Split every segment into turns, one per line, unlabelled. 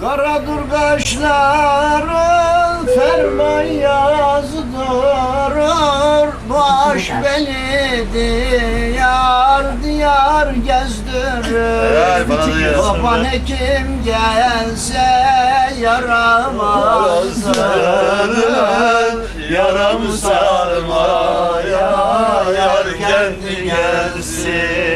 Kara durgaçların ferman yazdırır Baş beni diyar diyar gezdirir. Baban kim gelse
yaramazdır Yaram sarmaya yar kendi gelsin.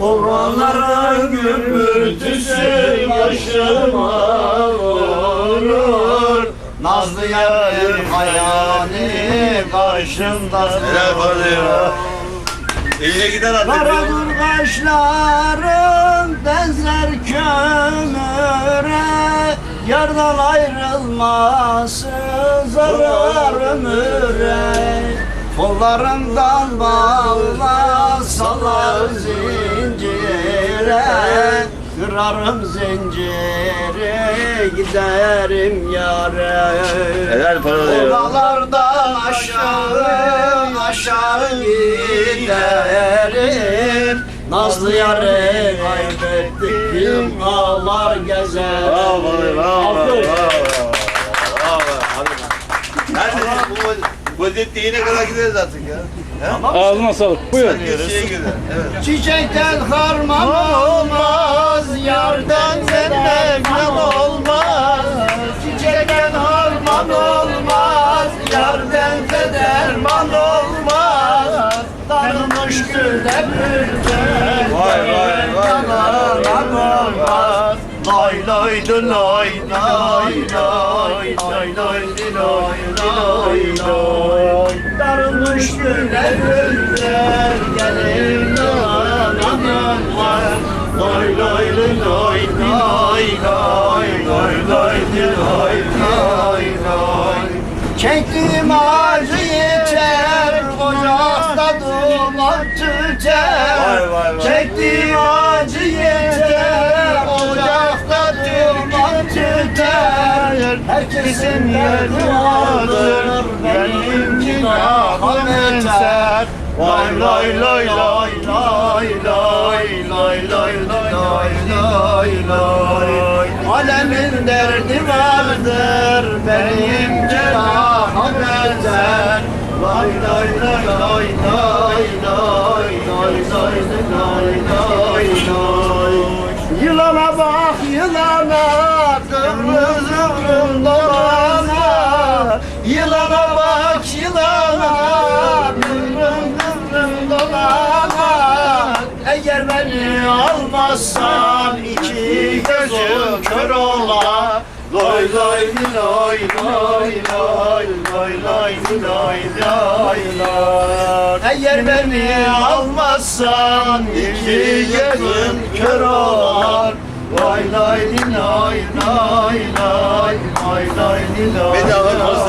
Ovalara gümbürtüsü başıma vurur. Nazlı yer hayali
karşımda. Sevalıyor İyiye gider artık.
Karadır kaşların benzer kömüre Yardan ayrılması zarar ömüre. Kollarından bağla salar zil Kırarım zinciri giderim yare
Helal bana da ya.
Oralardan aşağı aşağı giderim. Nazlı yarı kaybettim ağlar gezer
bu vaziyette yine kadar gideriz artık ya. He?
Ağzına sağlık. Buyur.
Evet.
Çiçekten harman olmaz Yardan cennetten olmaz Çiçekten harman olmaz Yardan derman olmaz Darılmış güle bürgen
Vay, vay, vay.
Yalanan olmaz Lay lay dı lay lay lay Lay lay dı lay lay lay Güle bürgen Gelin yalanan olmaz Lay lay dı lay lay lay Lay lay dı lay lay lay Çektiğim acı yeter Ocakta duman tüter
Vay, vay, vay.
Çektiğim acı yeter Ocakta duman tüter Herkesin yeri vardır Lay lay lay lay lay lay lay lay lay lay lay Alemin derdi vardır Benim günahım yeter Lay lay lay lay lay lay lay lay lay lay lay Yılana bak yılana gözüm kör ola Lay lay lay lay lay lay lay lay lay lay Eğer beni almazsan iki gözüm kör olur Lay lay lay lay lay lay lay lay
Bedava konser